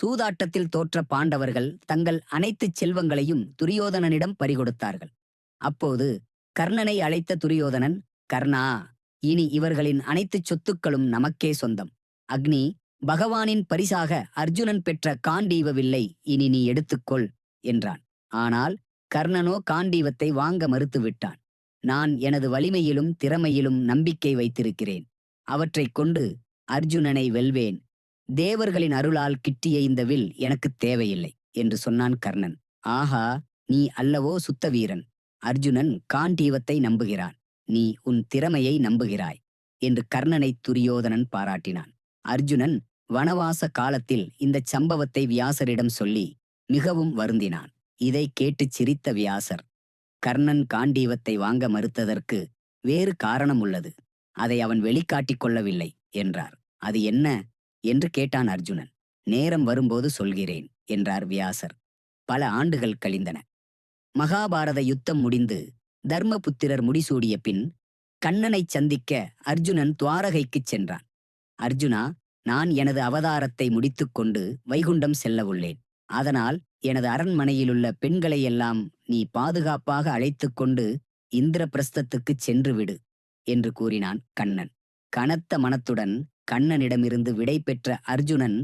சூதாட்டத்தில் தோற்ற பாண்டவர்கள் தங்கள் அனைத்து செல்வங்களையும் துரியோதனனிடம் பறிகொடுத்தார்கள். அப்போது கர்ணனை அழைத்த துரியோதனன் கர்ணா இனி இவர்களின் அனைத்து சொத்துக்களும் நமக்கே சொந்தம். அக்னி பகவானின் பரிசாக அர்ஜுனன் பெற்ற காண்டீவ வில்லை இனி நீ எடுத்துக்கொள் என்றான். ஆனால் கர்ணனோ காண்டீவத்தை வாங்க மறுத்துவிட்டான். நான் எனது வலிமையிலும் திறமையிலும் நம்பிக்கை வைத்திருக்கிறேன். அவற்றைக் கொண்டு அர்ஜுனனை வெல்வேன். தேவர்களின் அருளால் கிட்டிய இந்த வில் எனக்கு தேவையில்லை என்று சொன்னான் கர்ணன். ஆஹா நீ அல்லவோ சுத்த வீரன் அர்ஜுனன் காண்டீவத்தை நம்புகிறான். நீ உன் திறமையை நம்புகிறாய் என்று கர்ணனை துரியோதனன் பாராட்டினான். அர்ஜுனன் வனவாச காலத்தில் இந்தச் சம்பவத்தை வியாசரிடம் சொல்லி மிகவும் வருந்தினான். இதை கேட்டுச் சிரித்த வியாசர் கர்ணன் காண்டீவத்தை வாங்க மறுத்ததற்கு வேறு காரணம் உள்ளது. அதை அவன் வெளிக்காட்டிக் கொள்ளவில்லை என்றார். அது என்ன? என்று கேட்டான் அர்ஜுனன். நேரம் வரும்போது சொல்கிறேன் என்றார் வியாசர். பல ஆண்டுகள் கழிந்தன. மகாபாரத யுத்தம் முடிந்து தர்மபுத்திரர் முடிசூடிய பின் கண்ணனைச் சந்திக்க அர்ஜுனன் துவாரகைக்குச் சென்றான். அர்ஜுனா நான் எனது அவதாரத்தை முடித்துக்கொண்டு வைகுண்டம் செல்லவுள்ளேன். அதனால் எனது அரண்மனையிலுள்ள பெண்களையெல்லாம் நீ பாதுகாப்பாக அழைத்துக் கொண்டு இந்திரபிரஸ்தத்துக்குச் சென்று விடு என்று கூறினான் கண்ணன். கனத்த மனத்துடன் கண்ணனிடமிருந்து விடை பெற்ற அர்ஜுனன்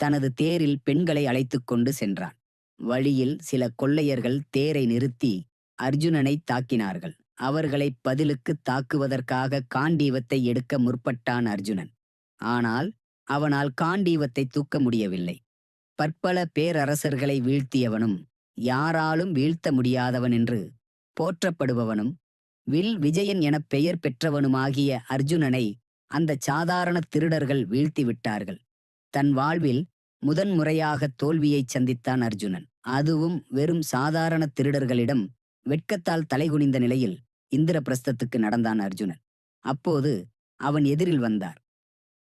தனது தேரில் பெண்களை அழைத்துக் கொண்டு சென்றான். வழியில் சில கொள்ளையர்கள் தேரை நிறுத்தி அர்ஜுனனை தாக்கினார்கள். அவர்களை பதிலுக்கு தாக்குவதற்காக காண்டீவத்தை எடுக்க முற்பட்டான் அர்ஜுனன். ஆனால் அவனால் காண்டீவத்தை தூக்க முடியவில்லை. பற்பல பேரரசர்களை வீழ்த்தியவனும் யாராலும் வீழ்த்த முடியாதவன் என்று போற்றப்படுபவனும் வில் விஜயன் எனப் பெயர் பெற்றவனுமாகிய அர்ஜுனனை அந்த சாதாரண திருடர்கள் வீழ்த்திவிட்டார்கள் தன் வாழ்வில் முதன்முறையாக தோல்வியைச் சந்தித்தான் அர்ஜுனன். அதுவும் வெறும் சாதாரண திருடர்களிடம் வெட்கத்தால் தலைகுனிந்த நிலையில் இந்திரபிரஸ்தத்துக்கு நடந்தான் அர்ஜுனன். அப்போது அவன் எதிரில் வந்தார்.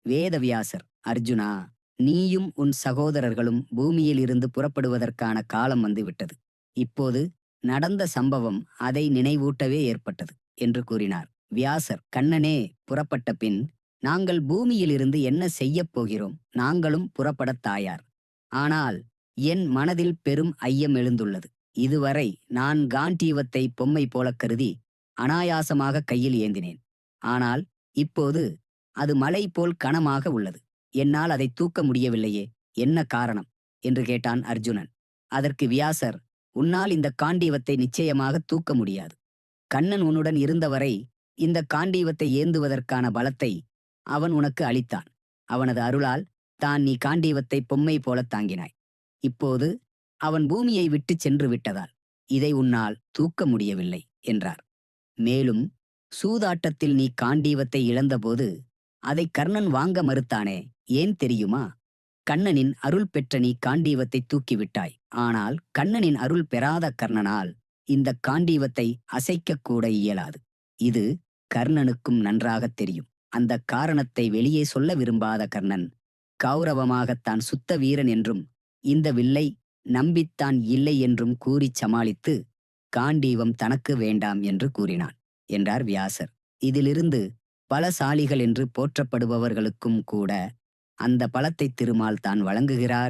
வேதவியாசர் அர்ஜுனா நீயும் உன் சகோதரர்களும் பூமியில் இருந்து புறப்படுவதற்கான காலம் வந்துவிட்டது. இப்போது நடந்த சம்பவம் அதை நினைவூட்டவே ஏற்பட்டது என்று கூறினார். வியாசர் கண்ணனே புறப்பட்ட பின் நாங்கள் பூமியிலிருந்து என்ன செய்யப் போகிறோம்? நாங்களும் புறப்படத் தாயார். ஆனால் என் மனதில் பெரும் ஐயம் எழுந்துள்ளது. இதுவரை நான் காண்டீவத்தை பொம்மை போலக் கருதி அனாயாசமாக கையில் ஏந்தினேன். ஆனால் இப்போது அது மலை போல் கனமாக உள்ளது. என்னால் அதை தூக்க முடியவில்லையே என்ன காரணம்? என்று கேட்டான் அர்ஜுனன். அதற்கு வியாசர் உன்னால் இந்த காண்டீவத்தை நிச்சயமாக தூக்க முடியாது. கண்ணன் உன்னுடன் இருந்தவரை இந்த காண்டீவத்தை ஏந்துவதற்கான பலத்தை அவன் உனக்கு அளித்தான். அவனது அருளால் தான் நீ காண்டீவத்தை பொம்மை போலத் தாங்கினாய். இப்போது அவன் பூமியை விட்டுச் சென்று விட்டதால் இதை உன்னால் தூக்க முடியவில்லை என்றார். மேலும் சூதாட்டத்தில் நீ காண்டீவத்தை இழந்தபோது அதை கர்ணன் வாங்க மறுத்தானே ஏன் தெரியுமா? கண்ணனின் அருள் பெற்ற நீ காண்டீவத்தை தூக்கிவிட்டாய். ஆனால் கண்ணனின் அருள் பெறாத கர்ணனால் இந்த காண்டீவத்தை அசைக்கக் கூட இயலாது. இது கர்ணனுக்கும் நன்றாகத் தெரியும். அந்த காரணத்தை வெளியே சொல்ல விரும்பாத கர்ணன் கௌரவமாகத்தான் சுத்த வீரன் என்றும் இந்த வில்லை நம்பித்தான் இல்லை என்றும் கூறிச் சமாளித்து காண்டீவம் தனக்கு வேண்டாம் என்று கூறினான் என்றார் வியாசர். இதிலிருந்து பலசாலிகள் என்று போற்றப்படுபவர்களுக்கும் கூட அந்த பழத்தை திருமால் தான் வழங்குகிறார்